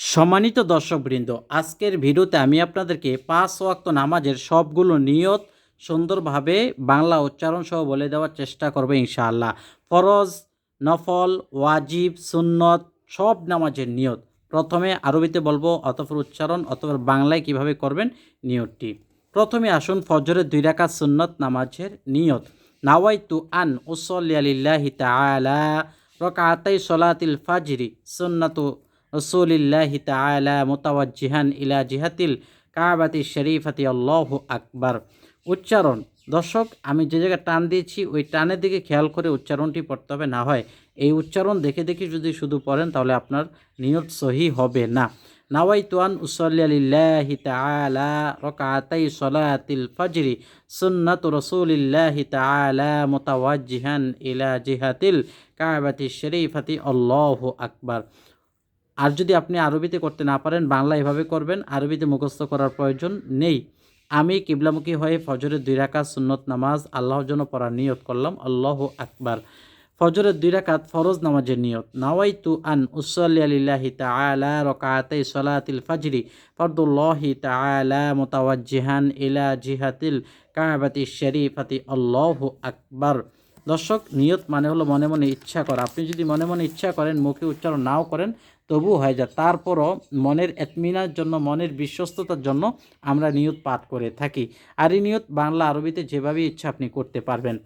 সম্মানিত দর্শকবৃন্দ, আজকের ভিডিওতে আমি আপনাদেরকে পাঁচ ওয়াক্ত নামাজের সবগুলো নিয়ত সুন্দরভাবে বাংলা উচ্চারণ সহ বলে দেওয়ার চেষ্টা করব ইনশাআল্লাহ। ফরজ, নফল, ওয়াজিব, সুন্নত সব নামাজের নিয়ত। প্রথমে আরবিতে বলব অতপর উচ্চারণ অতপর বাংলায় কীভাবে করবেন নিয়তটি। প্রথমে আসুন ফজরের দুই রাকাত সুন্নত নামাজের নিয়ত। নাওয়াই তু আন উসল্লি আলিল্লাহি তাআলা রকাতাই সলাতিল ফাজরি, সুন্নাতু রসুলিল্লাহি তাআলা মুতাওয়াজ্জিহান ইলা জিহাতিল কাবাতি শরীফাতি, আল্লাহু আকবার। উচ্চারণ, দর্শক, আমি যে জায়গায় টান দিয়েছি, ওই টানের দিকে খেয়াল করে উচ্চারণটি পড়তে হবে, না হয় এই উচ্চারণ দেখে দেখে যদি শুধু পড়েন, তাহলে আপনার নিয়ত সহি হবে না। নাওয়াইতু আন উসল্লি আলিল্লাহি তাআলা রকাতাই সলাতিল ফাজরি, সুন্নাতু রসুলিল্লাহি তাআলা মুতাওয়াজ্জিহান ইলা জিহাতিল কাবাতি শরীফাতি, আল্লাহু আকবার। আর যদি আপনি আরবিতে করতে না পারেন, বাংলা এভাবে করবেন, আরবিতে মুখস্থ করার প্রয়োজন নেই। আমি কিবলামুখী হয়ে ফজরের দুই রাকাত সুন্নত নামাজ আল্লাহর জন্য পড়ার নিয়ত করলাম। আল্লাহ আকবার। ফজরের দুই রাকাত ফরজ নামাজের নিয়ত। নাওয়াই তু আন উসল্লি আলিল্লাহি তাআলা রকাতাই সলাতিল ফাজরি ফরদুল্লাহি তাআলা মুতাওয়াজ্জিহান ইলা জিহাতিল কাবাতি শরীফাতি। আল্লাহু আকবার। দর্শক, নিয়ত মানে হলো মনে মনে ইচ্ছা করা। আপনি যদি মনে মনে ইচ্ছা করেন, মুখে উচ্চারণ নাও করেন তবু হয়ে যায়। তারপরও মনের এতমিনার জন্য, মনের বিশ্বস্ততার জন্য আমরা নিয়ত পাঠ করে থাকি। আর এই নিয়ত বাংলা আরবিতে যেভাবে ইচ্ছা আপনি করতে পারবেন।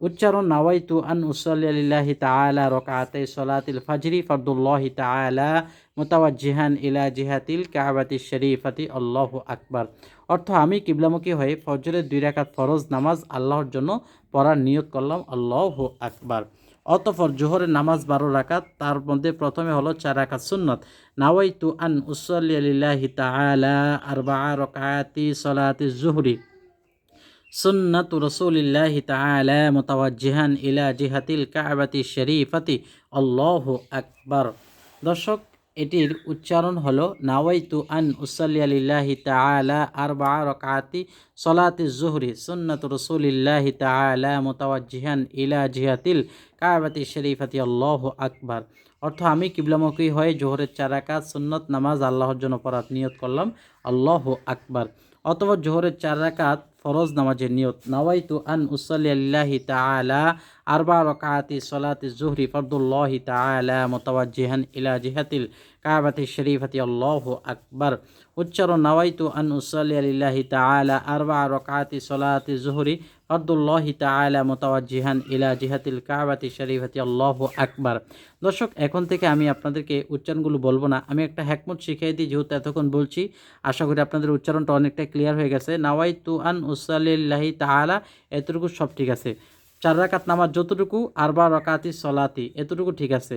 উচ্চারণ, নাওয়াইতু আন উসল্লি আলিল্লাহি তাআলা রকাতে সলাতিল ফাজরি ফরদুল্লাহি তাআলা মুতাওয়াজ্জিহান ইলা জিহাতিল কাবাতি শরীফাতি। আল্লাহু আকবার। অর্থ আমি কিবলামুখী হয়ে ফজরের দুই রাকাত ফরজ নামাজ আল্লাহর জন্য পড়ার নিয়ত করলাম। আল্লাহু আকবার। অতঃপর জোহরের নামাজ বারো রাকাত, তার মধ্যে প্রথমে হলো চার রাকাত সুন্নত। নাওয়াইতু আন উসল্লি আলিল্লাহি তাআলা আরবা রকাতি সলাতি জুহরি। সুন্নাতু রসুলিল্লাহি তাআলা মুতাওয়াজ্জিহান ইলা জিহাতিল কাবাতি শরীফাতি। আল্লাহু আকবার। দর্শক এটির উচ্চারণ হলো, নাওয়াইতু আন উসল্লি আলিল্লাহি তাআলা আরবা রকাতি সলাতি জুহরি সুন্নাতু রসুলিল্লাহি তাআলা মুতাওয়াজ্জিহান ইলা জিহাতিল কাবাতি শরীফাতি আল্লাহু আকবার। অর্থ, আমি কিবলামুখী হয়ে জোহরের চারাকাত সুন্নত, নামাজ, আল্লাহর জন্য পড়ার নিয়ত করলাম, আল্লাহু আকবার। অথবা জোহরের চারাকাত ফরজ নামাজের নিয়ত, নাওয়াইতু আন উসল্লি আল্লাহি তাআলা আরবা রকাতি সলাতি জুহরি ফরদুল্লাহি তাআলা মুতাওয়াজ্জিহান ইলা জিহাতিল কাবাতি শরীফাতি। আল্লাহু আকবার। উচ্চারণ, নাওয়াইতু আন উসল্লি আলিল্লাহি তাআলা আরবা রকাতি সলাতি জুহরি ফরদুল্লাহি তাআলা মুতাওয়াজ্জিহান ইলা জিহাতিল কাবাতি শরীফাতি। আল্লাহু আকবার। দর্শক, এখন থেকে আমি আপনাদেরকে উচ্চারণগুলো বলব না। আমি একটা হ্যাকমত শিখিয়ে দিই, যেহেতু এতক্ষণ বলছি। আশা করি আপনাদের উচ্চারণটা অনেকটা ক্লিয়ার হয়ে গেছে। নাওয়াইতু আন উসাল্লাহি তাআলা, এতটুকু সব ঠিক আছে। চার রাকাত নামাজ যতটুকু আর বা রকাতি সলাতি, এতটুকু ঠিক আছে।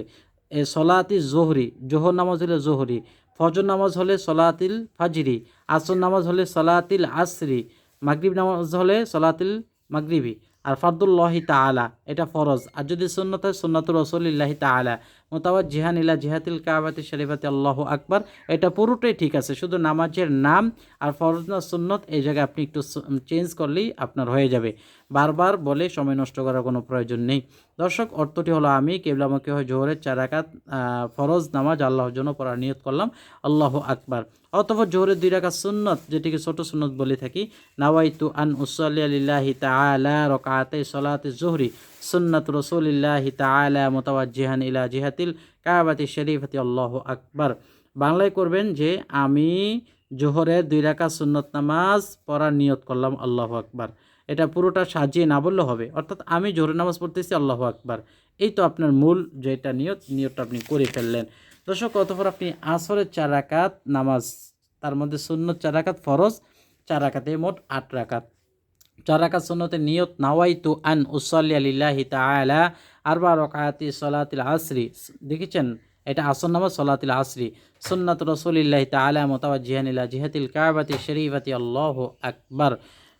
এ সলাতি জোহরি, জোহর নামাজ হলে জোহরি, ফজর নামাজ হলে সলাতিল ফাজরি, আসর নামাজ হলে সলাতিল আসরি, মাগরিব নামাজ হলে সলাতিল মাগরিবি। আর ফাদুল্লাহি তালা এটা ফরজ। আর যদি সন্ন্যত হয় সন্ন্যতুল রসল্লাহি তাআলা। মোতাবাদ জিহান ইলা জিহাতিল কাবাতি শরীফাতি আল্লাহ আকবার। এটা পুরোটাই ঠিক আছে, শুধু নামাজের নাম আর ফরজ না সুন্নত এই জায়গায় আপনি একটু চেঞ্জ করলেই আপনার হয়ে যাবে। বারবার বলে সময় নষ্ট করার কোনো প্রয়োজন নেই। দর্শক, অর্থটি হলো আমি কেবলামুখী হয়ে জোহরের চারাকাত ফরজ নামাজ আল্লাহর জন্য পড়ার নিয়ত করলাম। আল্লাহ আকবার। অথবা জোহরের দুই রাকাত সুন্নত, যেটিকে ছোট সুন্নত বলে থাকি, নাওয়াইতু আন উসল্লি আলিল্লাহি তাআলা রকাতে সলাতে জোহরি। সুন্নাত রসুলিল্লাহি তাআলা মুতাওয়াজ্জিহান ইলা জিহাতিল কাবাতি শরীফাতি। আল্লাহ আকবার। বাংলায় করবেন যে, আমি জোহরের দুই রাকাত সুন্নত নামাজ পড়ার নিয়ত করলাম, আল্লাহ আকবার। এটা পুরোটা সাজিয়ে না বললে হবে, অর্থাৎ আমি জোহরের নামাজ পড়তেছি, আল্লাহ আকবার। এই তো আপনার মূল যেটা নিয়ত, নিয়তটা আপনি করে ফেললেন। দর্শক, অতপর আপনি আসরের চার রাকাত নামাজ, তার মধ্যে সুন্নত চার রাকাত ফরজ, চার রাকাতে মোট আট রাকাত। চার রাকাত সুন্নতে নিয়ত নাওয়াইতু আন উসল্লি আলিল্লাহি তাআলা আরবা রকাতি সলাতিল আসরি। দেখেছেন? এটা আসর নামাজ, সলাতিল আসরি। সুন্নাত রসুলিল্লাহি তাআলা মুতাওয়াজ্জিহান ইলা জিহাতিল কাবাতি শরীফাতি। আল্লাহু আকবার।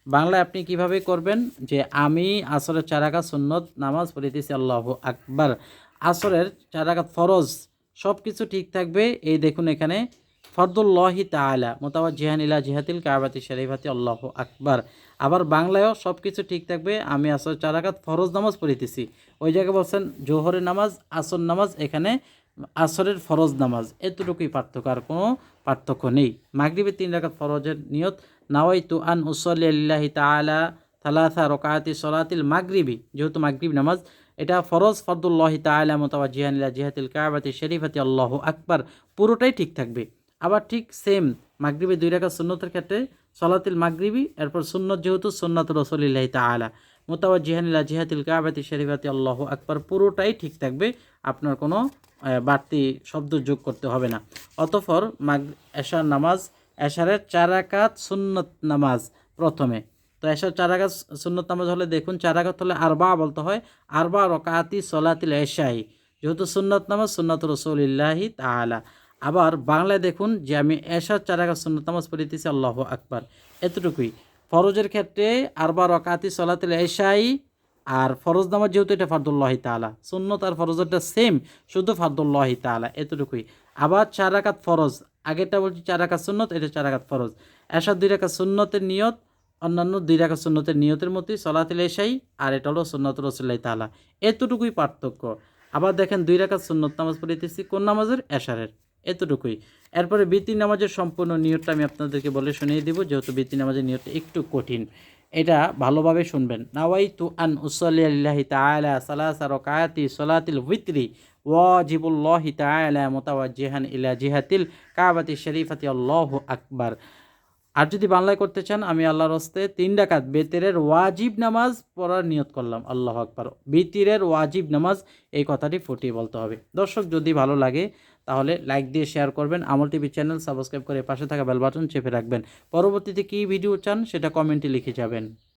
বাংলায় আপনি কীভাবে করবেন? যে আমি আসরের চার রাকাত সুন্নত নামাজ পড়িতেছি, আল্লাহু আকবার। আসরের চার রাকাত ফরজ সব কিছু ঠিক থাকবে। এই দেখুন এখানে ফরদুল্লাহি তাআলা মোতাবাদ জিহান ইলা জিহাতিল কাবাতি শরীফাতি, আল্লাহ আকবার। আবার বাংলায়ও সব কিছু ঠিক থাকবে, আমি আসর চারাকাত ফরজ নামাজ পড়িতেছি। ওই জায়গায় বলছেন, জোহরের নামাজ, আসর নামাজ, এখানে আসরের ফরজ নামাজ। এতটুকুই পার্থক্য, আর কোনো পার্থক্য নেই। মাগরিবের তিন রাকাত ফরজের নিয়ত নাওয়াই তু আন উসল্লাহি তাআলা থালাথা রকায়াতি সলাতিল মাগরিবি। যেহেতু মাগরিব নামাজ, এটা ফরজ ফরদুল্লাহি তাআলা, মুতাওয়াজ্জিহান ইলা জিহাতিল কাবাতি শরীফাতি, আল্লাহু আকবার, পুরোটাই ঠিক থাকবে। আবার ঠিক সেম মাগরিবে দুই রাকাত সুন্নতের ক্ষেত্রে সলাতিল মাগরিবি, এরপর সুন্নত যেহেতু সুন্নত রসুলিল্লাহি তাআলা। মোতাওয়াজ্জিহান ইলা জিহাতিল কাবাতি শরীফাতি, আল্লাহ আকবার, পুরোটাই ঠিক থাকবে, আপনার কোনো বাড়তি শব্দ যোগ করতে হবে না। অতঃপর মাগ, এশার নামাজ, এশারের চারাকাত সুন্নত নামাজ প্রথমে। তো এশার চার রাকাত সুন্নত নামাজ হলে দেখুন, চার রাকাত হলে আরবা বলতে হয়, আরবা রকাতি সলাতিল এশাই। যেহেতু সুন্নত নামাজ সুন্নত রসুলিল্লাহি তাআলা। আবার বাংলায় দেখুন যে আমি এশার চার রাকাত সুন্নত নামাজ পড়িতেছি, আল্লাহ আকবার। এতটুকুই। ফরজের ক্ষেত্রে আরবা রকাতি সলাতিল এশাই আর ফরজ নামাজ যেহেতু এটা ফারদুল্লাহি তালা সুন্নত আর ফরজেরটা সেম শুধু ফারদুল্লাহি তালা এতটুকুই। আবার চার রাকাত ফরজ, আগেরটা বলছি চার রাকাত সুন্নত, এটা চার রাকাত ফরজ। এসার দুই রাকাত সুন্নতের নিয়ত, অন্যান্য দুই রাকাত সুন্নতের নিয়তের মতোই সলাতিল এশাই আর এটা হলো সুন্নত রসুল্লাহ তালা এতটুকুই পার্থক্য। আবার দেখেন দুই রাকাত সুন্নত নামাজ পড়িতেছি, কোন নামাজের? এশারের। এতটুকুই। এরপরে বৃত্তি নামাজের সম্পূর্ণ নিয়তটা আমি আপনাদেরকে বলে শুনিয়ে দেবো, যেহেতু বৃত্তি নামাজের নিয়তটা একটু কঠিন। এটা ভালোভাবে শুনবেন। নাওয়াই তু আন উসল্লাহি তাআলা সালাসা রকায়াতি সলাতিল উইত্রি ওয়াজিবুল্লাহি তাআলা জিহান ইলা জিহাতিল কাবাতি শরীফাতি আল্লাহ আকবার। আর যদি বাংলায় করতে চান, আমি আল্লাহর হস্তে তিন ডাকাত বেতিরের ওয়াজিব নামাজ পড়ার নিয়ত করলাম। আল্লাহ আকবর। বেতিরের ওয়াজিব নামাজ এই কথাটি ফুটিয়ে বলতে হবে। দর্শক, যদি ভালো লাগে, তাহলে লাইক দিয়ে শেয়ার করবেন। আমল টিভি চ্যানেল সাবস্ক্রাইব করে পাশে থাকা বেল বাটন চেপে রাখবেন। পরবর্তীতে কী ভিডিও চান, সেটা কমেন্টে লিখে যাবেন।